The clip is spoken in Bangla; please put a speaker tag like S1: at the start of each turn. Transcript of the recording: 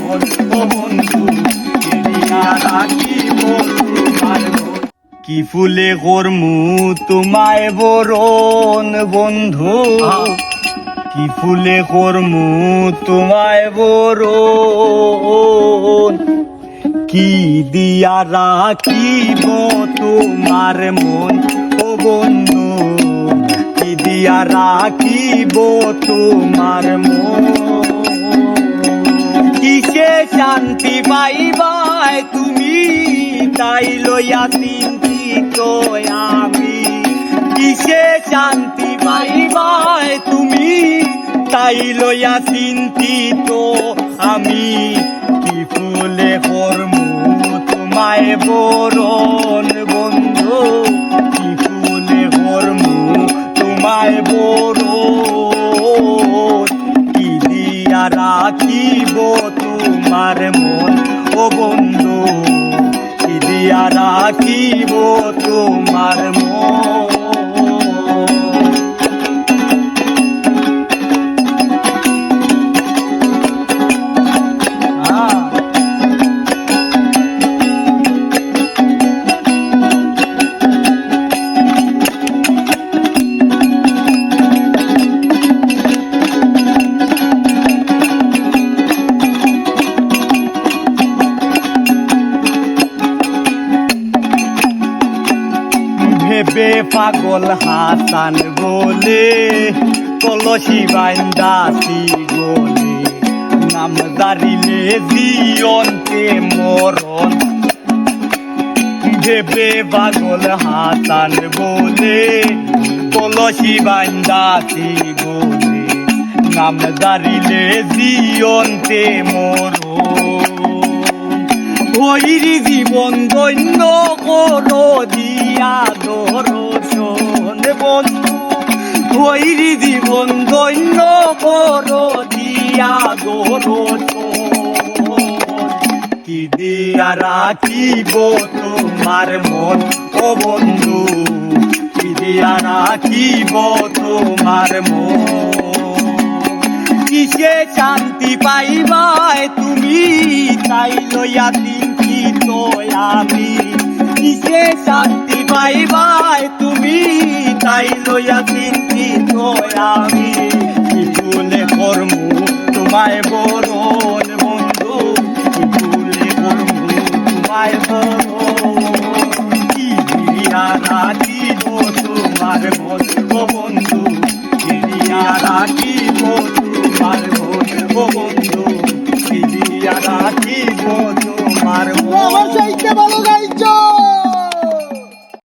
S1: বন্ধু বন্ধু কি কি ফুলে কর্মু তোমায় বরণ বন্ধু? কি ফুলে কর্মু তোমায় বরণ কি দিয়া রাখিব তোমার মন? ও বন্ধু, কি দিয়া রাখিব তোমার মন? কিসে শান্তি পাইবাই তুমি? তাই লইয়া চিন্তিত আমি। কিসে শান্তি পাইবাই তুমি? তাই লইয়া চিন্তিত আমি। কি ফুলে তোমায় বরণ বন্ধু, কি ফুলে হরমু তোমায় বরণ? কি দিয়া রাখিব তোমার মন? ও বন্ধু, কি দিয়া রাখিব তোমার মন? ভেবে পাগল হাসান বলে কলসি বাইন্দাসি গলে নাম দাঁড়িলে জিয়ন্তে মরণ। ভেবে পাগল হাসান বলে কলসি বাইন্দাসি গলে নাম দাঁড়িলে জিয়ন্তে মরণ। ভৈরি জীবন দৈন্য করো দিয়া কি দিয়া রাখিব তোমার মন? ও বন্ধু, কি দিয়া রাখিব তোমার মন? কিসে শান্তি পাইবাই তুমি? তাই লইয়া চিন্তিত আমি। কিসে শান্তি পাইবাই তুমি? তাই লইয়া চিন্তিত আমি। কি ফুলে কর্মু, তোমায় তোমার ও বন্ধু দিয়া রাখিব তোমার ও বন্ধু কি রাখিব